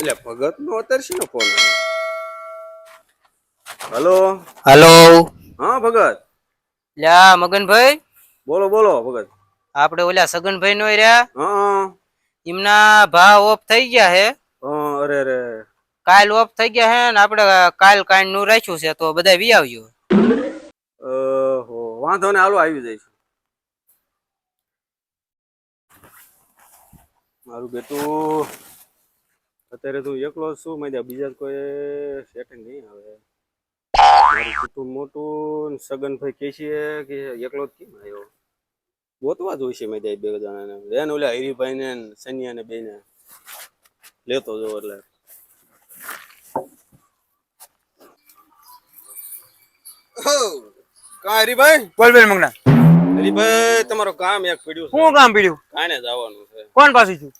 એટલે ભગત નો અત્યારે શીનો phone hello? Hello? હા ભગત? લ્યા મગનભાઈ? બોલો બોલો ભગત. આપણે ઓલા સગનભાઈ નો રહ્યા? હા. એમના ભાવ ઓફ થઈ ગયા હે. અરે અરે. કાલ ઓફ થઈ ગયા હે ને આપણે કાલ કાંઈ નું રાખ્યું છે તો બધા વી આવજો. ઓહો વાંધો ને હાલો આવી જઈશું. મારું બેટું અત્યારે તું એકલો જ છું મજા બીજા કોઈ સેટિંગ નહીં આવે. મારું કુટુંબ મોટું સગન સગનભાઈ કે છે કે એકલો જ કેમ આવ્યો? ગોતવા જ હોય છે મેં બે જણાને. રેન ઓલા હરીભાઈ ને સનિયા ને બે ને લેતો જો એટલે. કા હરીભાઈ? બોલ બોલ મંગના. હરીભાઈ તમારું કામ એક પીડ્યું શું કામ પીડ્યું? કાને જવાનું છે. કોણ પાસે છું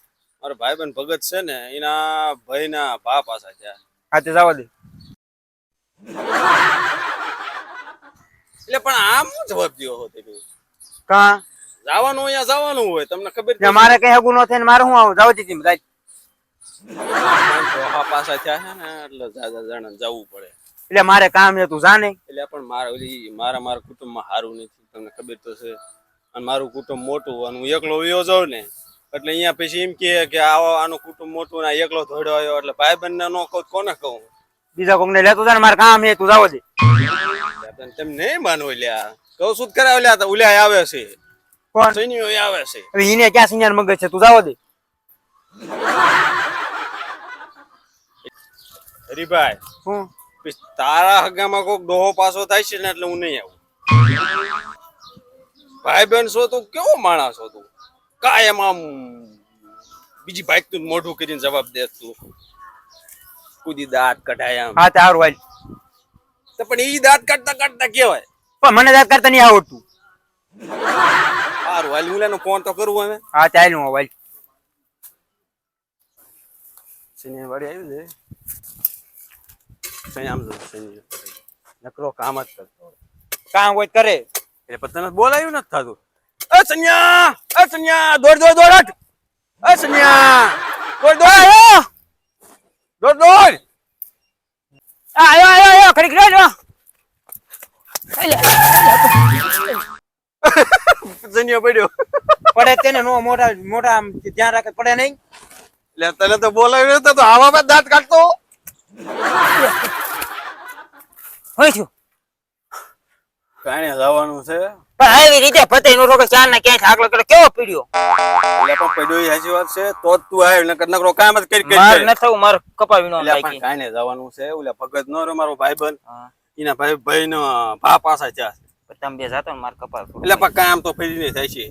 મારો ભાઈબંધ ભગત છે ને એના ભાઈના ભા પાસા છે હા જવા દે. એટલે પણ આમ શું જવાબ હો તમે કા? જવાનું અહીંયા જવાનું હોય તમને ખબર ત્યાં મારે કઈ હગું ન થાય ને મારે હું આવું? જાવ દીધી બધા. ભા પાસા થયા છે ને એટલે જાજા જણા જવું પડે. એટલે મારે કામ છે તું જાને. એટલે પણ મારા ઓલી મારા મારા કુટુંબમાં સારું નથી તમને ખબર તો છે. અને મારું કુટુંબ મોટું અને હું એકલો વયો જાઉં ને એટલે અહીંયા પછી એમ કહે કે આવો આનું કુટુંબ મોટું ને એકલો ધોડ્યો આવ્યો. એટલે ભાઈ બંને નો કહું કોને કહું? બીજા કોક ને લેતું જાને મારે કામ હે તું જાવ દે તેમ નહીં માનવું લ્યા. કહું શું કરાવ લ્યા તો ઉલ્યા આવે છે. કોણ? સૈન્યો આવે છે. હવે એને ક્યાં સિંજાર મગજ છે? તું જાવ દે હરીભાઈ હું? પછી તારા હગામાં કોક ડોહો પાસો થાય છે ને એટલે હું નહીં આવું. ભાઈ બેન છો તું કેવો માણસ છો તું? કાયમ આમ બીજી બાઈક તું મોઢું કરીને જવાબ દે તું કુદી દાંત કઢાય આમ. હા તે સારું હાલ. તો પણ ઈ દાંત કાઢતા કાઢતા કેવાય પણ મને દાંત કરતા નહીં આવડતું. સારું વાલ હું ફોન તો કરવું હવે. હા તે હું વાલ સિનિયર વાળી આવ્યું છે શનિ આમ જો નકરો કામ જ કરતો. હોય. કામ કોઈ કરે. એટલે પણ તને બોલાયું નથી થતું. એ સન્યા એ સન્યા દોડ દોડ દોડ હટ. એ સન્યા દોડ દોડ આયો. દોડ દોડ. આયો આયો આયો. ખરી ખરી સન્યા પડ્યો. પડે તેને નો મોટા મોટા આમ ધ્યાન રાખે પડે નહીં. એટલે તને તો બોલાવ્યો તો તો હવામાં દાંત કાઢતો. હોય છું કાણે જવાનું છે. પણ આવી રીતે ફતે નો રોકે ચાર ને ક્યાંય આગળ કરે કેવો પીડ્યો? એટલે પણ પડ્યો એ વાત છે તો જ તું આવ્યો નકર નકરો કામ જ કરી કરી માર ન થવું માર કપાવી નો લાગી પણ લાગી કાંઈ જવાનું છે ઓલા ભગત નો રે મારો ભાઈબંધ. બન એના ભાઈ ભાઈ નો ભા પાસા છે. તમે બે જાતો ને માર કપાવ એટલે પણ કામ તો ફરીને થાય છે.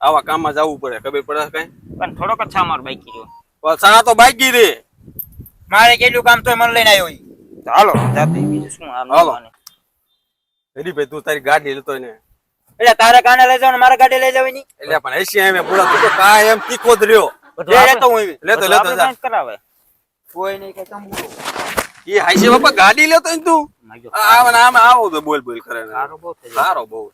આવા કામમાં જવું પડે ખબર પડે કઈ? પણ થોડોક જ છા માર બાઈકી રહ્યો. પણ સા તો બાકી રે. મારે કેટલું કામ તો મને લઈને આવ્યો ચાલો તો હાલો જાતે બીજું શું આ હાલો. હરીભાઈ તું તારી ગાડી લેતો ને એટલે તારે કાને લઈ જાવ ને મારે ગાડી લઈ જવાની? એટલે પણ એસી એમ પૂરા તું તો કા એમ તીખો જ રહ્યો. લેતો હું. લેતો, લેતો, કરાવે. કોઈ નહીં કે તંબુ. એ હાઈસે બાપા ગાડી લેતો તું? આવ આમ આવો તો બોલ બોલ કરે સારો બહુ સારો બહુ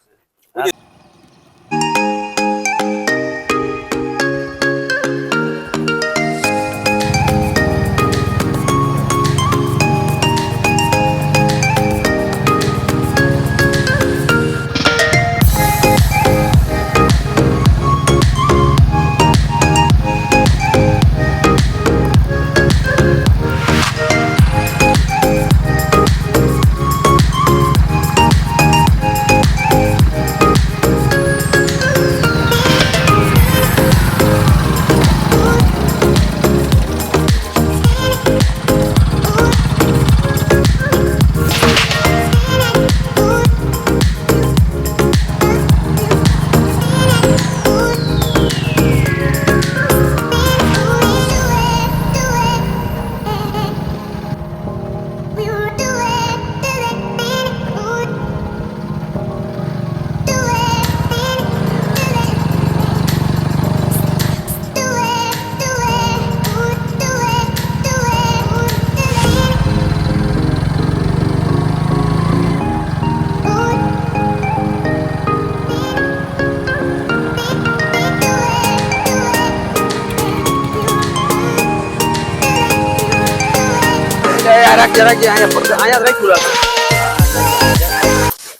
રાખજે રાખજે અહીંયા અહીંયા રાખ્યું લાગે.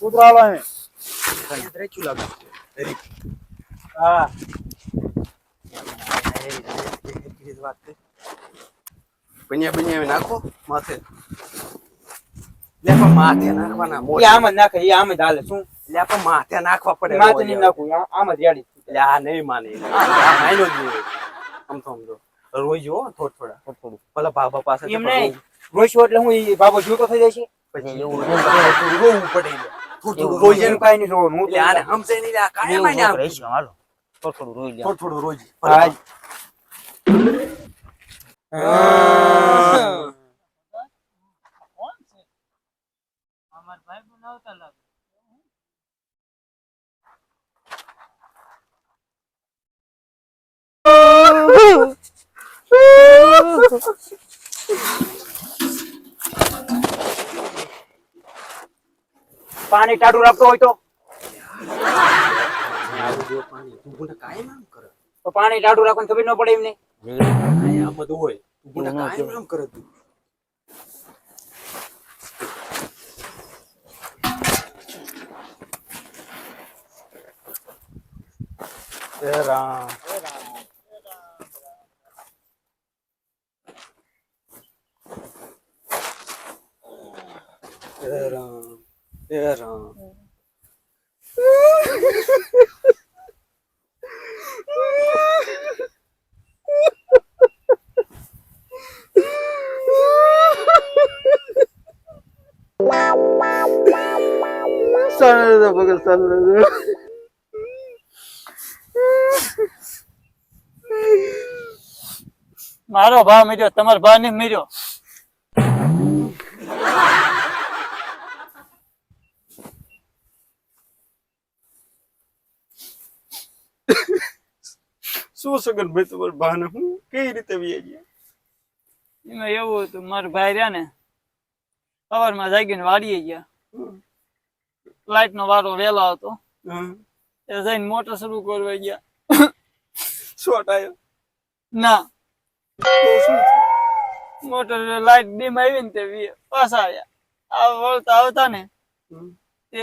કૂતરો આવે અહીંયા રાખ્યું લાગે. હા. બન્યા બન્યા નાખો માથે. લે પણ માથે નાખવાના મોઢે. આમ જ નાખે એ આમ જ હાલે. શું? લે પણ માથે નાખવા પડે માથે નહીં નાખવું આ- આમ જ રેડી. એટલે આ નહીં માને. આ આ માન્યો જ આમ સમજો રોઈ જો થોડ થોડા. થોડ થોડું. ભલા બાબા પાસે એમ નહીં. રોઈશું એટલે હું ઈ બાબો જોતો થઈ જાય છે પછી એવું રોવું પડે થોડું થોડું રોઈ રોઈ જાય કાંઈ નહીં રોવાનું હું એટલે આને સમજાય નહીં આ કાયમ આને આમ. થોડું થોડું રોઈ થોડું થોડું રોઈ જાય. હા. પાણી ટાઢું રાખતો હોય તો? પાણી ટાઢું રાખવાની ખબર ન પડે એમને? રામ. એ રામ તો પકડ મારો ભાવ મર્યો તમારો ભાવ નહીં મર્યો. શું સગન ભાઈ તમારા ભાને હું કઈ રીતે વ્યાઈ ગયા? એમાં એવું હતું મારા ભાઈ રહ્યા ને સવારમાં જાગીને વાડીએ ગયા. લાઈટ નો વારો વહેલો હતો. એ જઈને મોટર શરૂ કરવા ગયા. શોર્ટ આવ્યો ના. શું મોટર લાઈટ ડીમ આવી ને તે પાછા આવ્યા. આ વળતા આવતા ને. તે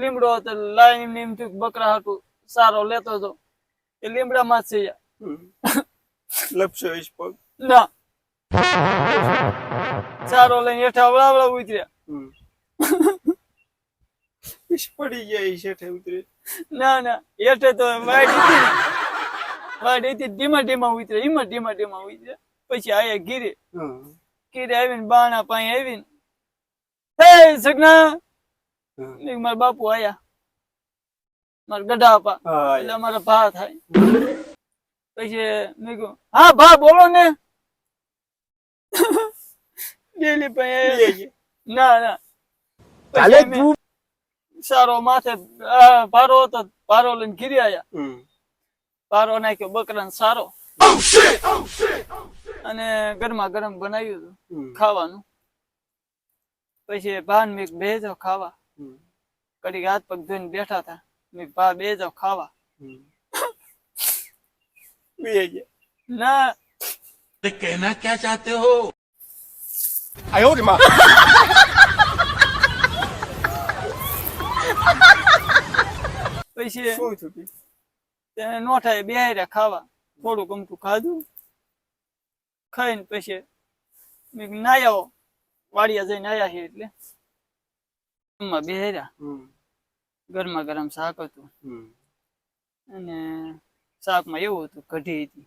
લીમડો હતો લાઈન લીમ બકરા હતું સારો લેતો હતો એ લીમડામાં જ છે લપસો હશે પગ. ના. સારો લઈને હેઠા વળાવડા ઉતર્યા. પીસ પડી ગયા એ શેઠે ઉતરે. ના ના. હેઠે તો વાઈટ હતી વાઈટ હતી ધીમા ધીમા ઉતરે એમાં ધીમા ધીમા ઉતરે પછી આયા ગીરે ગીરે આવીને બાણા પાસે આવીને હે સગના. મારા બાપુ આયા. મારા ગઢા પા. એટલે અમારા ભા થાય. પછી મેં કહ્યું હા ભા બોલો ને. ડેલી ભાઈ ના ના. ચાલે સારો માથે પારો હતો ભારો લઈને ઘીરે આયા. પારો નાખ્યો બકરા સારો. અને ગરમા ગરમ બનાવ્યું હતું ખાવાનું. પછી ભાન મેં બે ખાવા. કડી હાથ પગ ધોઈને બેઠા હતા. મેં ભા બે જાવ ખાવા. બે ગયા ના. તે કહેના ક્યાં ચાહતે હો? આયો રે માં. પછી શું થયું તેને બે બેહાર્યા ખાવા. થોડું ગમતું ખાધું. ખાઈને પછી નાયા વાડિયા જઈને આયા છે એટલે. બેહાર્યા ગરમા ગરમ શાક હતું. અને શાકમાં એવું હતું કઢી હતી.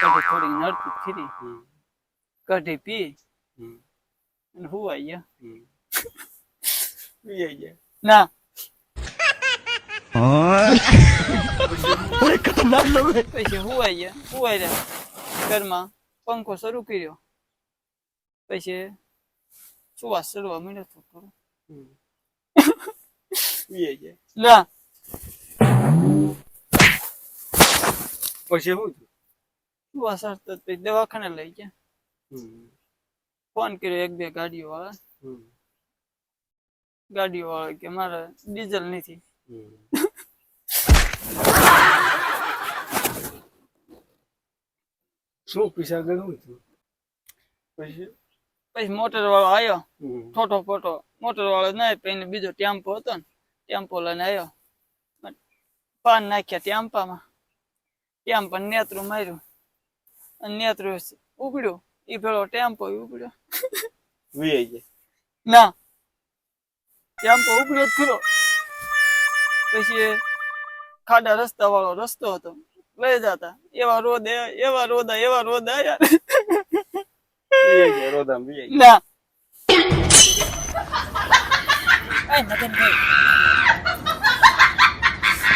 કઢી થોડી નડતી ખીરી. કઢી પી. અને હુવાઈ ગયા. હમ. વ્યાઈ ગયા. ના. પછી હુવાઈ ગયા. હુવાઈ રહ્યા. ઘરમાં પંખો શરૂ કર્યો. પછી સુવાસ ચડવા મળ્યો તો થોડું. વ્યાઈ ગયા. ના પછી શું સુવાસ ચડતો તો દવાખાને લઈ ગયા. ફોન કર્યો એક બે ગાડીઓ વાળા. ગાડીઓ વાળા કે મારે ડીઝલ નથી. શું પૈસા ગણું થયું પછી પછી મોટર વાળો આવ્યો. ઠોઠો ફોટો મોટર વાળો ના પછી બીજો ટેમ્પો હતો ને ટેમ્પો લઈને આવ્યો. પાન નાખ્યા ટેમ્પામાં ટેમ્પા નેતરું માર્યું. અને નેતરું ઉગડ્યું. એ પેલો ટેમ્પો ઉગડ્યો. ના. ટેમ્પો ઉગડ્યો જ ખરો પછી ખાડા રસ્તા વાળો રસ્તો હતો. લઈ જતા. એવા રોદ એવા રોદ એવા રોદ વી જાય ના.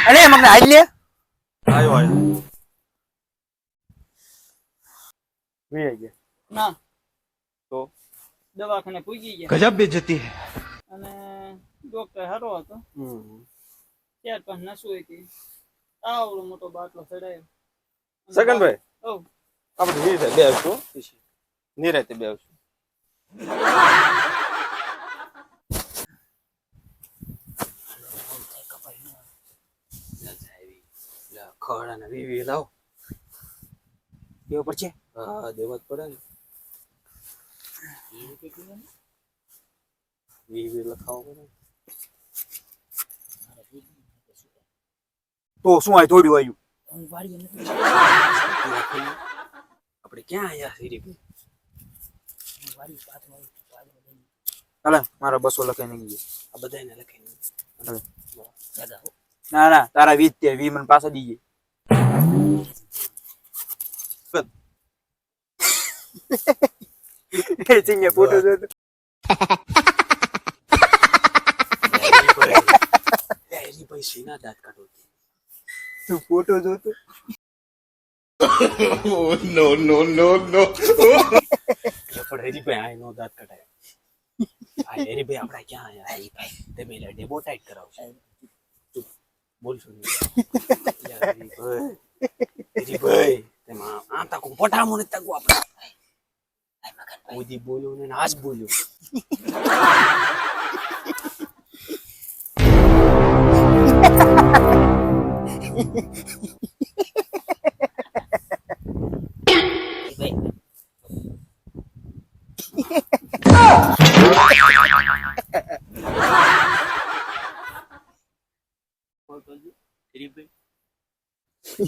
અરે મગને આઈ લે આયો આયો વી આઈ ગયા ના તો દવાખાને પૂગી ગયા ગજબ બેજતી હે અને ડોક્ટર હારો હતો હમ ત્યાર પણ નસું હતી આવડો મોટો બાટલો ચડાયો સગનભાઈ ઓ આપણે નીરે બે આવશું નીરે તે બે આવશું ખવડાને વીવી લાવો. કેવો પડશે? હા દેવા જ પડે ને. વીવી લખાવો પડે. તો શું આ થોડું આવ્યું આપણે ક્યાં આયા સિરી હાલે મારા બસો લખાઈ નહીં આ બધાને નહીં ના ના તારા વીજ તે વી મને પાછા દીજે. સિંગે ફોટો જોતો એની ભાઈ સીના દાંત કાઢો તું ફોટો જોતો oh, no no no no પણ હરીભાઈ આ નો દાંત કઢાય આ હરીભાઈ આપડા ક્યાં આયા હરીભાઈ તમે ડેમો ટાઈટ કરાવશો ચૂપ, બોલશો નહીં યાર, હરીભાઈ હરીભાઈ તેમાં આમ તાકું પટામો ને તાકું આપણે ઉદી બોલ્યો ને આજ બોલ્યો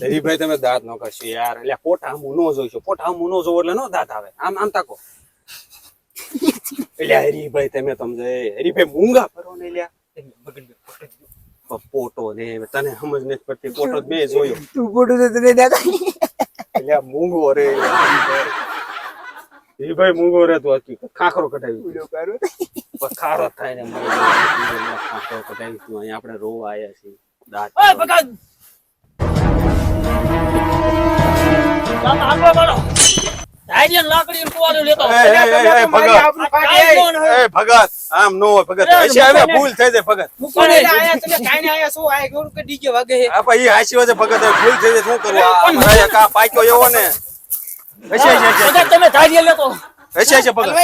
હરીભાઈ તમે દાંત નો કરશો યાર. એટલે પોટા આમ નો જોઈશો. પોટા આમ નો જોવો એટલે નો દાંત આવે. આમ આમ તાકો. એટલે હરીભાઈ તમે સમજે. હરીભાઈ મૂંગા ફરો ને લ્યા. પોટો ને તને સમજ નથી પડતી. પોટો બે જોયો. તું પોટો તો તને દાદા એટલે મૂંગો રે. હરીભાઈ મૂંગો રે તો હકી ખાખરો પણ ખારો થાય ને ખાખરો કઢાવી તું અહીંયા આપણે રોવા આયા છીએ. દાંત ઓય ભગત. આમ નો હોય ભગત. હવે ભૂલ થઈ જાય ભગત. ભગત ભૂલ થઈ જાય શું કરવું પાક્યો એવો ને. તમે ભગત.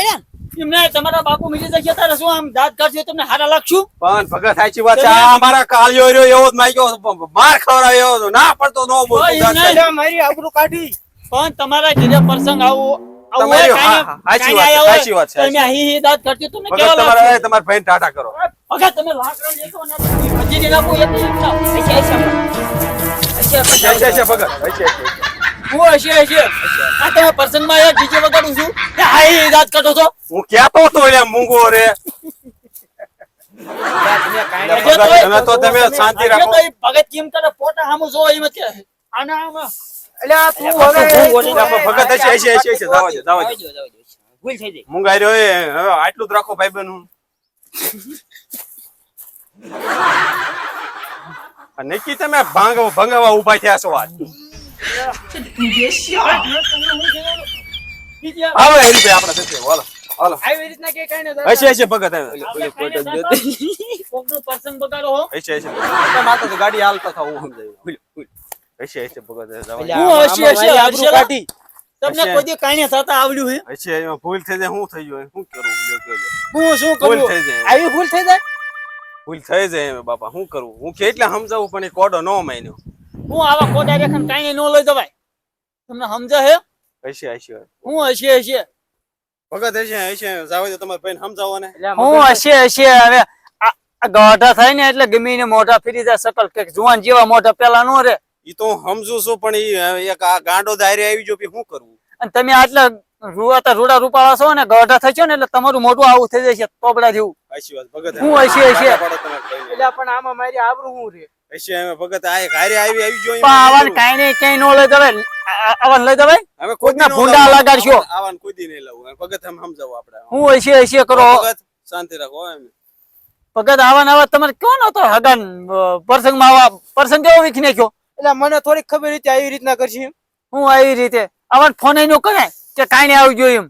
તમારા બાપુ તારે શું આમ દાંત કાઢશે તમને હારા લાગશું પણ ભગત સાચી વાત છે મારા રહ્યો એવો જ માગ્યો માર ખવડાવ્યો હતો. ના પડતો નો બોલ ઓય, એમ નહીં. મારી આબરૂ કાઢી પણ તમારા ઘરે પ્રસંગ આવો આવો તમારી- હોય, હા, હા, કાંઈ- સાચી વાત કાંઈ છે, આવ્યા હોય, સાચી વાત છે, તો હી હી દાંત કાઢશે તમને કેવા તમારા તમારા ભાઈ ટાટા કરો ભગત તમે લાકડા ને ના. ભગત હું હશે, હશે. આ તમે પ્રસંગમાં એક ડીજે વગાડું છું. કે હા હી દાંત કાઢો છો. હું ક્યાં એટલે મૂંગો રે? તમે તો તમે શાંતિ રાખો. ભગત કેમ કરે? પોતા સામું જોવો એમ કે. આના આમાં. એટલે આ તું તું હવે બોલી નાખો, ભગત હશે હશે હશે હશે. જાવા દો જાવા દો. ભૂલ થઈ જાય મૂંગાઈ રહ્યો એ. હવે આટલું જ રાખો ભાઈ બહેન નક્કી તમે ભાંગ ભંગાવા ઊભા થયા છો આપણા થશે હાલો હાલો. આવી રીતના કે કાંઈ નહીં હશે હશે ભગત હવે આપણે કાંઈ નહીં દાંત કોકનો પ્રસંગ બગાડો હો. હશે હશે તમે તો ગાડી હાલતા થાવ હું સમજાયું. હશે હશે ભગત હું હશે, હશે, આબરૂ કાઢી. તમને કોઈ દી કાંઈ થતા આવડ્યું હે. હશે એમાં ભૂલ થઈ જાય હું થઈ ગયું શું કરું. હું શું ભૂલ થઈ જાય. આવી ભૂલ થઈ જાય? ભૂલ થઈ જાય બાપા શું કરું? હું કેટલા સમજાવું પણ એ કોડો ન માન્યો. હું આવા કોડા રેખન કાંઈ ન લઈ જવાય. તમને સમજે હે? હશે હશે. હું હશે હશે. ભગત હશે હશે. જાવ તો તમારે ભાઈ સમજાવો ને હું હશે હશે. હવે ગોઢા થાય ને એટલે ગમી ને મોઢા ફરી જાય. સકલ કે જુવાન જેવા મોઢા પેલા નો રે ઈ તો સમજુ છું પણ ઈ એક આ ગાંડો દાયરે આવી જો શું કરવું? અને તમે આટલા રૂવાતા રૂડા રૂપાળા છો ને ગોઢા થશો ને એટલે તમારું મોઢું આવું થઈ જશે તોબડા જેવું. હું હશે હશે. એટલે પણ આમાં મારી આબરૂ હું રે હશે અમે ભગત આ ઘરે આવી આવી ગયો પણ આવાને કાંઈ કઈ નો લઈ દવે આ- લઈ દવે અમે કોકના નો ભૂંડા લગાડશો. આવાને કોઈ દી નહીં લાવું ભગત અમે સમજાવો આપણે હું હશે હશે કરો. ભગત શાંતિ રાખો એમ. ભગત આવા આવા તમારે કોણ હતો હગન પ્રસંગમાં આવા પ્રસંગ કેવો વીખી નાખ્યો? એટલે મને થોડીક ખબર હતી આવી રીતના કરશી એમ. હું આવી રીતે. આવાન ફોન નો કરે કે કાંઈ નહીં આવી જોઈએ એમ.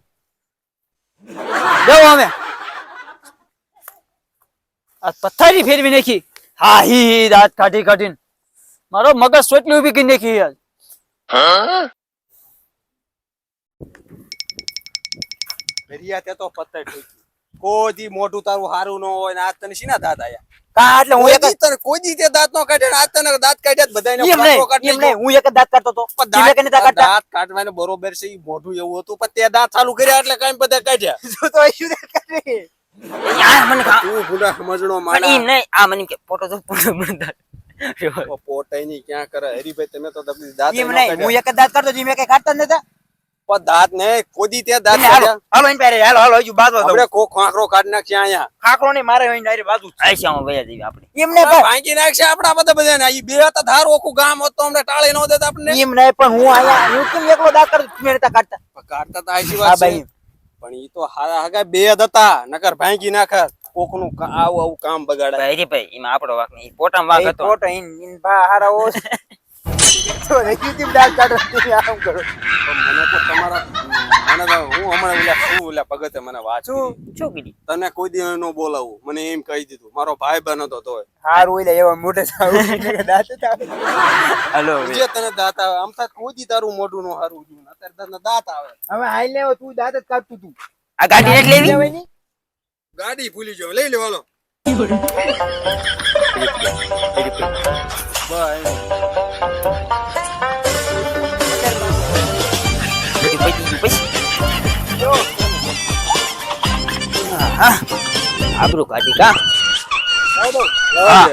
દેવો અમે. આ પથ્થરી ફેરવી નાખી. હા હી દાંત કાઢી કાઢીને. મારો મગજ સોટલી ઊભી કરી નાખી યાર. ભેરિયા તે તો પત્તા ઠોકી. કોઈ મોટું મોઢું તારું હારું ન હોય ને આજ તને શીના દાંત આયા? કા એટલે હું એક તને કોઈ દી તે દાંત નો કાઢે ને આજ તને દાંત કાઢ્યા બધાને નહીં હું એક દાંત કાઢતો હતો. પણ દાંત કાઢતા. દાંત કાઢવાને બરોબર છે ઈ મોઢું એવું હતું પણ તે દાંત ચાલુ કર્યા એટલે કઈ બધા કાઢ્યા. તો શું કાઢે? આ મને તું ભૂંડા સમજણો પણ માણા નહીં. આ મને કે ફોટો તો ફોટો મને પોટાઈ ની ક્યાં કરે? હરીભાઈ તમે તો તમને દાંત એમ નહીં. હું એક દાંત કાઢતો હતો, કઈ કાઢતા નતા. પણ દાંત ને કોદી ત્યાં દાંત હાલો કાઢ્યા. હાલો હાલો હાલો હજુ બાજુ આપણે કોક આંકડો કાઢી નાખશે અહીંયા. મારે અહીં બાજુ વયા જઈએ આપણે. એમ પણ ભાંગી નાખશે આપડા બધા બધા ઈ બે હતા ધાર ઓખું ગામ હતો અમને ટાળી ન દેતા એમ નહીં પણ હું આયા હું કેમ એકલો દાંત તમે નતા કાઢતા. કાઢતા તો આશી વાત છે. ભાઈ. પણ ઈ તો હારા હાગા બે જ હતા. નકર ભાંગી નાખે કોકનું આવું આવું કામ બગાડે. ભાઈ ભાઈ એમાં આપણો વાક નહીં. પોટામાં વાક હતો. પોટા ઇન ઇન બા હારા ઓ મને તો તમારા મને તો હું હમણાં ઓલા શું ઓલા ભગતે મને વાત કરી. તને કોઈ દી ન બોલાવું. મને એમ કહી દીધું મારો ભાઈ બન હતો તોય. હારું એટલે એવા મોટે દાંત જે તને દાંત આવે આમ થાય કોઈ દી તારું મોઢું નો હારું. અત્યારે તને દાંત આવે. હવે હાઈ લેવો તું દાંત જ કાપતું તું. આ ગાડી નથી લેવી? ગાડી ભૂલી જાવ લઈ લે હાલો. બસ આબરું કાઢી કા. હા.